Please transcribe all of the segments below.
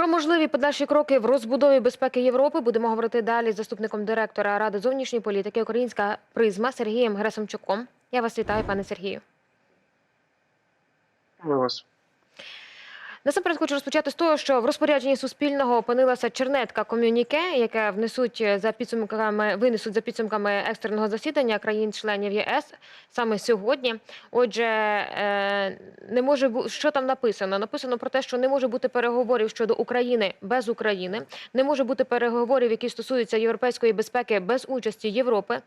Про можливі подальші кроки в розбудові безпеки Європи будемо говорити далі з заступником директора Ради зовнішньої політики Українська призма Сергієм Гресомчуком. Я вас вітаю, пане Сергію. Ми вас. Насамперед хочу розпочати з того, що в розпорядженні Суспільного опинилася чернетка комюніке, яке внесуть за підсумками винесуть за підсумками екстреного засідання країн-членів ЄС саме сьогодні. Отже, е, не може бу- що там написано? Написано про те, що не може бути переговорів щодо України без України, не може бути переговорів, які стосуються європейської безпеки без участі Європи.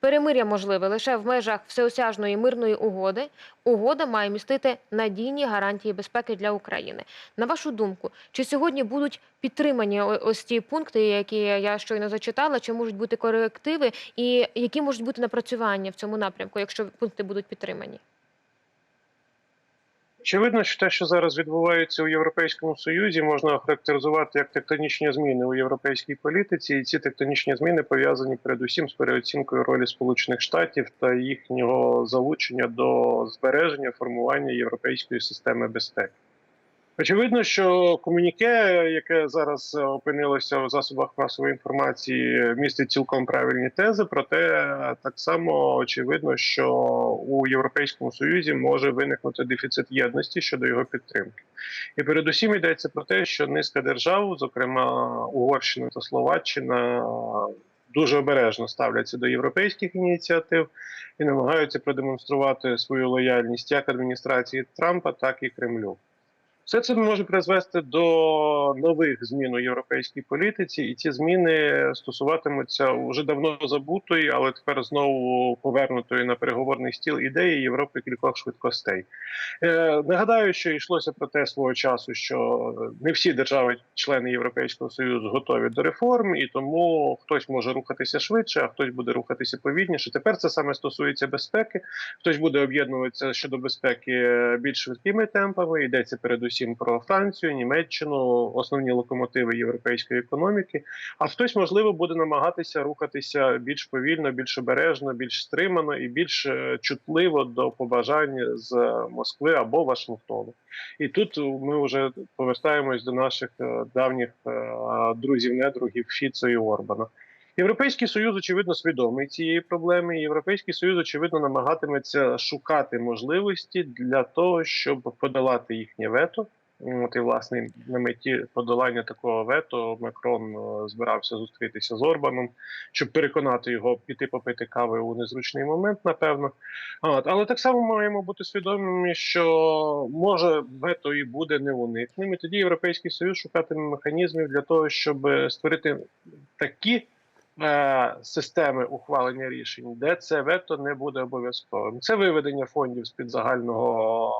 Перемир'я можливе лише в межах всеосяжної мирної угоди. Угода має містити надійні гарантії безпеки для України. На вашу думку, чи сьогодні будуть підтримані ось ті пункти, які я щойно зачитала, чи можуть бути корективи, і які можуть бути напрацювання в цьому напрямку, якщо пункти будуть підтримані? Очевидно, що те, що зараз відбувається у Європейському Союзі, можна охарактеризувати як тектонічні зміни у європейській політиці, і ці тектонічні зміни пов'язані передусім з переоцінкою ролі Сполучених Штатів та їхнього залучення до збереження формування європейської системи безпеки. Очевидно, що комуніке, яке зараз е, опинилося у засобах масової інформації, містить цілком правильні тези. Проте так само очевидно, що у Європейському Союзі може виникнути дефіцит єдності щодо його підтримки. І передусім йдеться про те, що низка держав, зокрема Угорщина та Словаччина, дуже обережно ставляться до європейських ініціатив і намагаються продемонструвати свою лояльність як адміністрації Трампа, так і Кремлю. Все це може призвести до нових змін у європейській політиці, і ці зміни стосуватимуться вже давно забутої, але тепер знову повернутої на переговорний стіл ідеї Європи кількох швидкостей. Е, нагадаю, що йшлося про те свого часу, що не всі держави-члени Європейського союзу готові до реформ, і тому хтось може рухатися швидше, а хтось буде рухатися повільніше. Тепер це саме стосується безпеки. Хтось буде об'єднуватися щодо безпеки е, більш швидкими темпами. Йдеться передусім про Францію, Німеччину, основні локомотиви європейської економіки. А хтось, можливо, буде намагатися рухатися більш повільно, більш обережно, більш стримано і більш е, чутливо до побажань з Москви або Вашингтону. І тут ми вже повертаємось до наших е, давніх е, друзів-недругів Фіцо і Орбана. Європейський союз очевидно свідомий цієї проблеми. Європейський союз очевидно намагатиметься шукати можливості для того, щоб подолати їхнє вето. От і власне на меті подолання такого вето Макрон е, збирався зустрітися з Орбаном, щоб переконати його піти попити кави у незручний момент, напевно. От, але так само маємо бути свідомими, що може вето і буде неуникним. І тоді європейський союз шукатиме механізмів для того, щоб е, створити такі системи ухвалення рішень, де це вето не буде обов'язковим. Це виведення фондів з під загального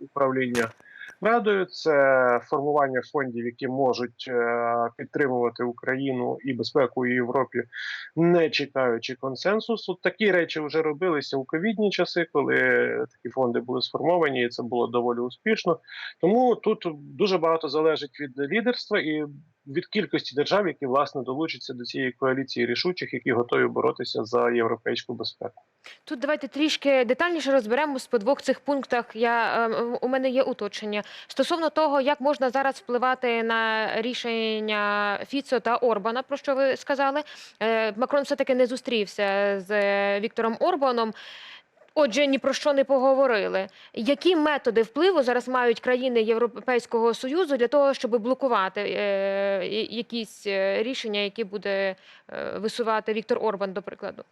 управління радою, це формування фондів, які можуть е, підтримувати Україну і безпеку у Європі, не чекаючи консенсусу. Такі речі вже робилися у ковідні часи, коли такі фонди були сформовані, і це було доволі успішно. Тому тут дуже багато залежить від лідерства і від кількості держав, які власне долучаться до цієї коаліції рішучих, які готові боротися за європейську безпеку. Тут давайте трішки детальніше розберемось по двох цих пунктах. Я е, у мене є уточнення стосовно того, як можна зараз впливати на рішення Фіцо та Орбана, про що ви сказали. Е, Макрон все таки не зустрівся з е, Віктором Орбаном. Отже, ні про що не поговорили. Які методи впливу зараз мають країни Європейського союзу для того, щоб блокувати е, якісь е, рішення, які буде е, висувати Віктор Орбан, до прикладу?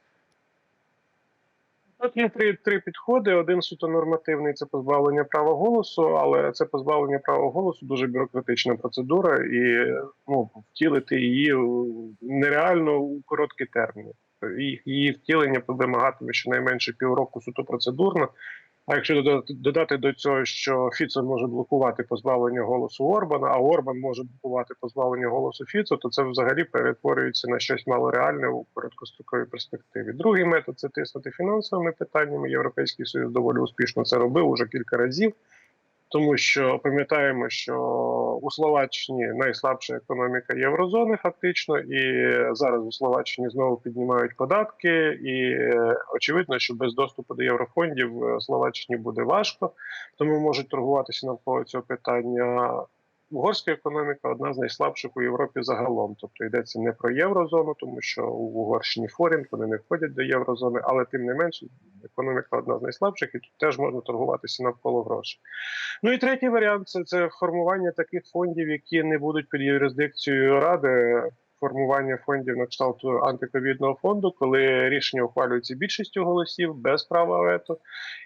Тут є три, три підходи. Один суто нормативний це позбавлення права голосу, але це позбавлення права голосу дуже бюрократична процедура, і ну, втілити її нереально у короткі терміни. Її, її втілення вимагатиме щонайменше півроку суто процедурно. А якщо додати до цього, що Фіцо може блокувати позбавлення голосу Орбана, а Орбан може блокувати позбавлення голосу Фіцо, то це взагалі перетворюється на щось малореальне у короткостроковій перспективі. Другий метод це тиснути фінансовими питаннями. Європейський союз доволі успішно це робив уже кілька разів. Тому що пам'ятаємо, що у Словаччині найслабша економіка єврозони, фактично, і зараз у Словаччині знову піднімають податки, і е, очевидно, що без доступу до єврофондів е, Словаччині буде важко, тому можуть торгуватися навколо цього питання. угорська економіка одна з найслабших у Європі загалом. Тобто йдеться не про єврозону, тому що в Угорщині форінт, вони не входять до єврозони, але тим не менше економіка одна з найслабших, і тут теж можна торгуватися навколо грошей. Ну і третій варіант це, це формування таких фондів, які не будуть під юрисдикцією ради. Формування фондів на кшталт антиковідного фонду, коли рішення ухвалюється більшістю голосів без права вето.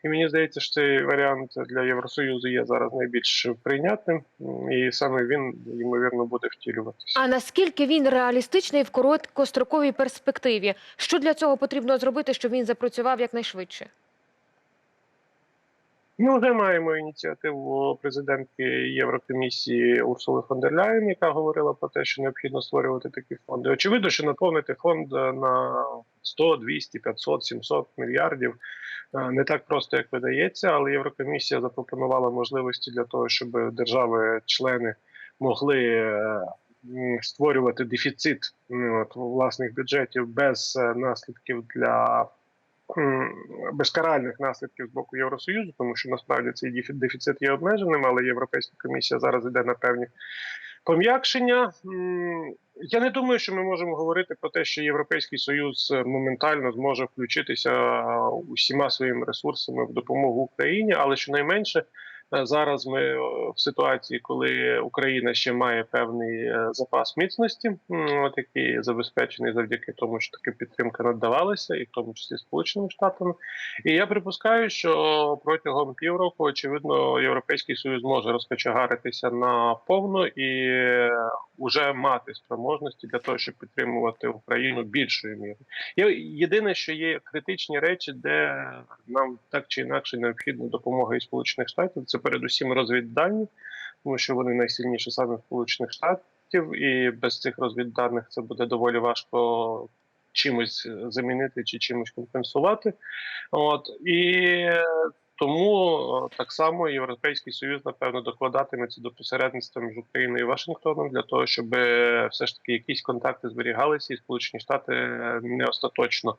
І мені здається, що цей варіант для Євросоюзу є зараз найбільш прийнятним, і саме він ймовірно буде втілюватися. А наскільки він реалістичний в короткостроковій перспективі? Що для цього потрібно зробити, щоб він запрацював якнайшвидше? Ми вже маємо ініціативу президентки Єврокомісії Урсули фон дер Ляєн, яка говорила про те, що необхідно створювати такі фонди. Очевидно, що наповнити фонд на 100, 200, 500, 700 мільярдів е, не так просто, як видається, але Єврокомісія запропонувала можливості для того, щоб держави-члени могли е, створювати дефіцит власних бюджетів без е, наслідків для безкаральних наслідків з боку Євросоюзу, тому що насправді цей дефі- дефіцит є обмеженим, але Європейська комісія зараз йде на певні пом'якшення. Я не думаю, що ми можемо говорити про те, що Європейський Союз е, моментально зможе включитися е, усіма своїми ресурсами в допомогу Україні, але щонайменше зараз ми е, в ситуації, коли Україна ще має певний е, запас міцності, от який забезпечений завдяки тому, що таки підтримка надавалася, і в тому числі Сполученими Штатами. І я припускаю, що протягом півроку, очевидно, Європейський Союз може розкочегаритися на повну і е, уже мати спроможності для того, щоб підтримувати Україну більшою мірою. Є єдине, що є критичні речі, де нам так чи інакше необхідна допомога із Сполучених Штатів. Це передусім розвіддані, тому що вони найсильніші саме Сполучених Штатів, і без цих розвідданих це буде доволі важко чимось замінити чи чимось компенсувати. От і тому е, так само Європейський Союз напевно докладатиметься до посередництва між Україною і Вашингтоном для того, щоб е, все ж таки якісь контакти зберігалися, і Сполучені Штати е, не остаточно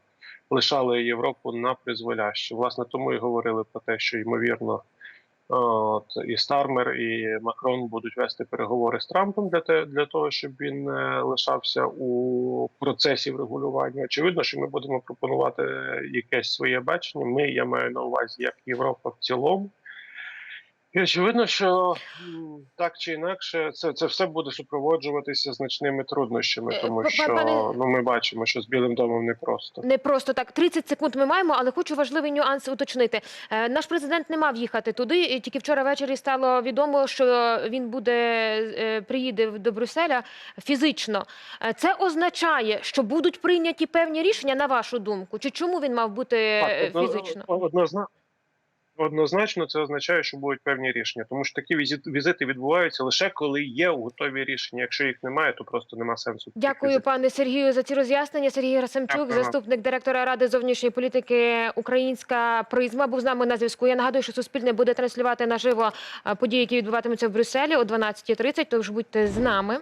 лишали Європу на призволяще. Власне, тому і говорили про те, що ймовірно. От і Стармер, і Макрон будуть вести переговори з Трампом для те, для того, щоб він не лишався у процесі врегулювання. Очевидно, що ми будемо пропонувати якесь своє бачення. Ми я маю на увазі як Європа в цілому. І очевидно, що так чи інакше, це, це все буде супроводжуватися значними труднощами, Е, тому що ну ми бачимо, що з Білим домом непросто. Не просто так. 30 секунд ми маємо, але хочу важливий нюанс уточнити. Е, Наш президент не мав їхати туди. і Тільки вчора ввечері стало відомо, що він буде е, приїде до Брюсселя фізично. Це означає, що будуть прийняті певні рішення, на вашу думку, чи чому він мав бути одно- фізично? Однозна... Однозначно, це означає, що будуть певні рішення, тому що такі візит- візити відбуваються лише коли є готові рішення. Якщо їх немає, то просто нема сенсу. Дякую, пане Сергію, за ці роз'яснення. Сергій Герасимчук, заступник директора ради зовнішньої політики Українська призма, був з нами на зв'язку. Я нагадую, що Суспільне буде транслювати наживо е, події, які відбуватимуться в Брюсселі о 12.30, Тож будьте з нами.